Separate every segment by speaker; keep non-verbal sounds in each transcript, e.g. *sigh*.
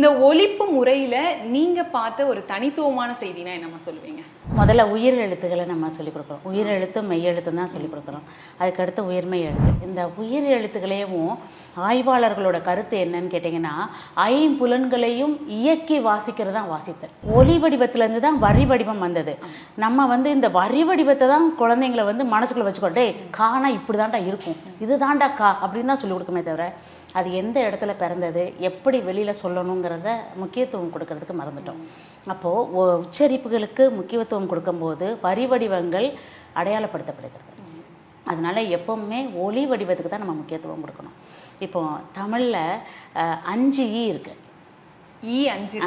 Speaker 1: இந்த ஒழிப்பு முறையில நீங்க பார்த்த ஒரு தனித்துவமான செய்தினா என்னம்மா சொல்லுவீங்க?
Speaker 2: முதல்ல உயிர் எழுத்துக்களை நம்ம சொல்லிக் கொடுக்குறோம் உயிர் எழுத்தும் மெய் எழுத்தும் தான் சொல்லிக் கொடுக்குறோம் அதுக்கடுத்து உயிர்மை எழுத்து இந்த உயிர் எழுத்துக்களையும் ஆய்வாளர்களோட கருத்து என்னன்னு கேட்டிங்கன்னா ஐம்புலன்களையும் இயக்கி வாசிக்கிறது தான் வாசித்தல். ஒலி வடிவத்துலேருந்து தான் வரி வடிவம் வந்தது. நம்ம வந்து இந்த வரி வடிவத்தை தான் குழந்தைங்களை வந்து மனசுக்குள்ளே வச்சுக்கோட்டே காணா இப்படி தாண்டா இருக்கும். இது தாண்டா கா அப்படின்னு தான் சொல்லிக் கொடுக்குமே தவிர அது எந்த இடத்துல பிறந்தது எப்படி வெளியில் சொல்லணுங்கிறத முக்கியத்துவம் கொடுக்கறதுக்கு மறந்துட்டோம். அப்போது உச்சரிப்புகளுக்கு முக்கியத்துவம் கொடுக்கும்போது வரி வடிவங்கள் அடையாளப்படுத்தப்படுகிறது. அதனால எப்பவுமே ஒலி வடிவத்துக்கு தான் நம்ம முக்கியத்துவம் கொடுக்கணும். இப்போ தமிழில் அஞ்சு ஈ இருக்கு.
Speaker 1: ஈ அஞ்சு.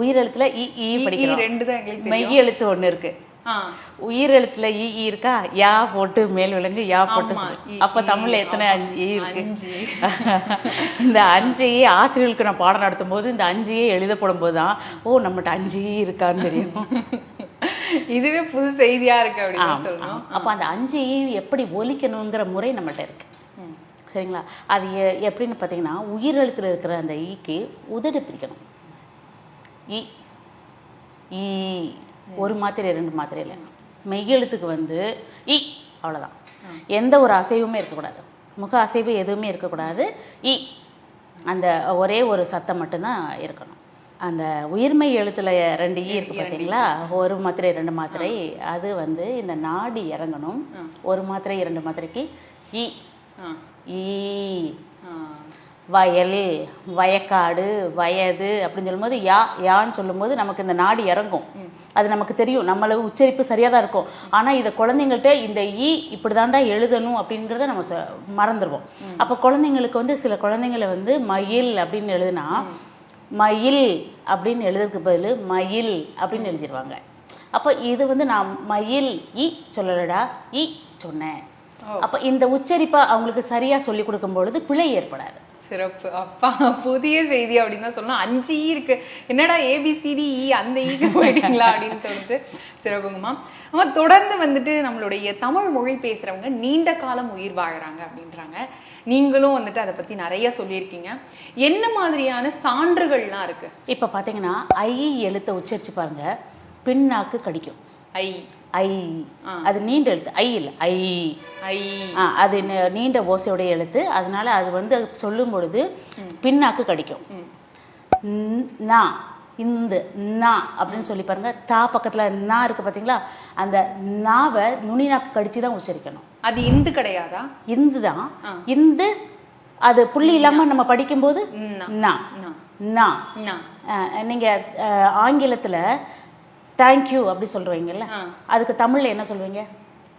Speaker 2: உயிரெழுத்துல இ ஈ படிக்கிறோம்.
Speaker 1: ரெண்டு தான்.
Speaker 2: மெய் எழுத்து ஒன்று இருக்கு.
Speaker 1: ஆ,
Speaker 2: உயிரெழுத்துல ஈ ஈ இருக்கா? யா போட்டு மேல் விலங்கு யா போட்டு அப்ப தமிழ்ல எத்தனை
Speaker 1: ஆமா.
Speaker 2: அஞ்சு ஈ இருக்கு. *laughs* இந்த அஞ்சு ஈ ஆசிரியர்களுக்கு நான் பாடம் நடத்தும் போது இந்த அஞ்சு ஈ எழுதப்படும் போது தான் ஓ நம்மகிட்ட அஞ்சு இருக்கான்னு தெரியும். *laughs*
Speaker 1: இதுவே புது செய்தியா இருக்கு அப்படின்னு சொல்லணும்.
Speaker 2: அப்ப அந்த அஞ்சு ஈ எப்படி ஒலிக்கணுங்கிற முறை நம்மகிட்ட இருக்கு. சரிங்களா? அது எப்படின்னு பார்த்தீங்கன்னா உயிரெழுத்துல இருக்கிற அந்த ஈக்கு உதடு பிரிக்கணும். ஈ ஈ ஒரு மாத்திரை ரெண்டு மாத்திரை இல்லை மெய்யெழுத்துக்கு வந்து ஈ அவ்வளோதான் எந்த ஒரு அசைவுமே இருக்கக்கூடாது. முக அசைவு எதுவுமே இருக்கக்கூடாது. ஈ அந்த ஒரே ஒரு சத்தம் மட்டும்தான் இருக்கணும். அந்த உயிர்மை எழுத்துல ரெண்டு ஈ இருக்கு பார்த்தீங்களா ஒரு மாத்திரை ரெண்டு மாத்திரை. அது வந்து இந்த நாடி இறங்கணும். ஒரு மாத்திரை இரண்டு மாத்திரைக்கு
Speaker 1: ஆ,
Speaker 2: ஈ. வயல் வயக்காடு வயது அப்படின்னு சொல்லும்போது யா யான்னு சொல்லும்போது நமக்கு இந்த நாடு இறங்கும். அது நமக்கு தெரியும். நம்மள உச்சரிப்பு சரியாக தான் இருக்கும். ஆனால் இதை குழந்தைங்கள்ட்ட இந்த ஈ இப்படி தாண்டா எழுதணும் அப்படிங்கிறத நம்ம மறந்துடுவோம் அப்போ குழந்தைங்களுக்கு வந்து சில குழந்தைங்களை வந்து மயில் அப்படின்னு எழுதுனா மயில் அப்படின்னு எழுதுறதுக்கு பதில் மயில் அப்படின்னு எழுதிடுவாங்க அப்போ இது வந்து நான் மயில் ஈ சொல்லலடா ஈ சொன்னேன். அப்போ இந்த உச்சரிப்பை அவங்களுக்கு சரியாக சொல்லி கொடுக்கும் பொழுது பிழை ஏற்படாது.
Speaker 1: சிறப்பு. அப்பா புதிய செய்தி அப்படின்னு தான் சொல்லணும். அஞ்சு ஈ இருக்கு. என்னடா ஏபிசிடி இ அந்த ஈக்கு போயிட்டீங்களா அப்படின்னு தோணுச்சு. சிறப்புங்கம்மா. அம்மா தொடர்ந்து வந்துட்டு நம்மளுடைய தமிழ் மொழி பேசுறவங்க நீண்ட காலம் உயிர் வாழறாங்க அப்படின்றாங்க. நீங்களும் வந்துட்டு அதை பத்தி நிறைய சொல்லியிருக்கீங்க. என்ன மாதிரியான சான்றுகள்லாம் இருக்கு?
Speaker 2: இப்போ பார்த்தீங்கன்னா ஐ எழுத்தை உச்சரிச்சு பாருங்க. பின்னாக்கு கடிக்கும்.
Speaker 1: ஐ.
Speaker 2: ஐ. அது நீண்ட எழுத்து. ஐ இல்லை ஐ.
Speaker 1: ஐ.
Speaker 2: அது நீண்ட ஓசையுடைய எழுத்து. அதனால அது வந்து சொல்லும் பொழுது பின்னாக்கு கடிக்கும். ந- இந்த நா அப்படின்னு சொல்லி பாருங்க. தா பக்கத்துல நா இருக்கு பாத்தீங்களா? அந்த நாவை நுனி நாக்கு கடிச்சு தான் உச்சரிக்கணும்.
Speaker 1: அது இந்து கிடையாதா?
Speaker 2: இந்து தான். இந்து அது புள்ளி இல்லாம நம்ம படிக்கும்போது. நா. நா. நீங்க ஆங்கிலத்துல தேங்க்யூ அப்படி சொல்றீங்கல்ல?
Speaker 1: ஆ.
Speaker 2: அதுக்கு தமிழ்ல என்ன சொல்வீங்க?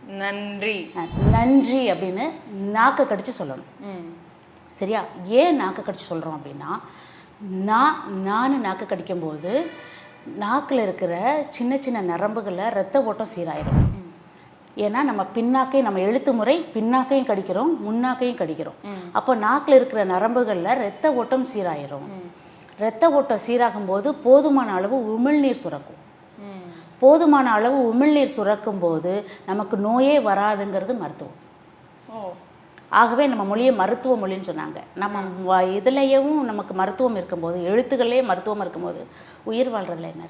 Speaker 1: நன்றி.
Speaker 2: நன்றி அப்படின்னு நாக்க கடிச்சு சொல்லணும். சரியா? ஏன் நாக்க கடிச்சு சொல்றோம் அப்படின்னா நான் நான் நாக்க கடிக்கும்போது நாக்கில் இருக்கிற சின்ன சின்ன நரம்புகளில் ரத்த ஓட்டம் சீராயிடும். ஏன்னா நம்ம பின்னாக்கையும் நம்ம எழுத்து முறை பின்னாக்கையும் கடிக்கிறோம் முன்னாக்கையும் கடிக்கிறோம். அப்போ நாக்கில் இருக்கிற நரம்புகளில் ரத்த ஓட்டம் சீராயிரும். ரத்த ஓட்டம் சீராகும் போது போதுமான அளவு உமிழ்நீர் சுரக்கும். போதுமான அளவு உமிழ்நீர் சுரக்கும் போது நமக்கு நோயே வராதுங்கிறது மருத்துவம். ஆகவே நம்ம மொழியை மருத்துவ மொழின்னு சொன்னாங்க. நம்ம இதுலயும் நமக்கு மருத்துவம் இருக்கும்போது எழுத்துக்கள்லேயே மருத்துவம் இருக்கும்போது உயிர் வாழ்றதுல என்ன?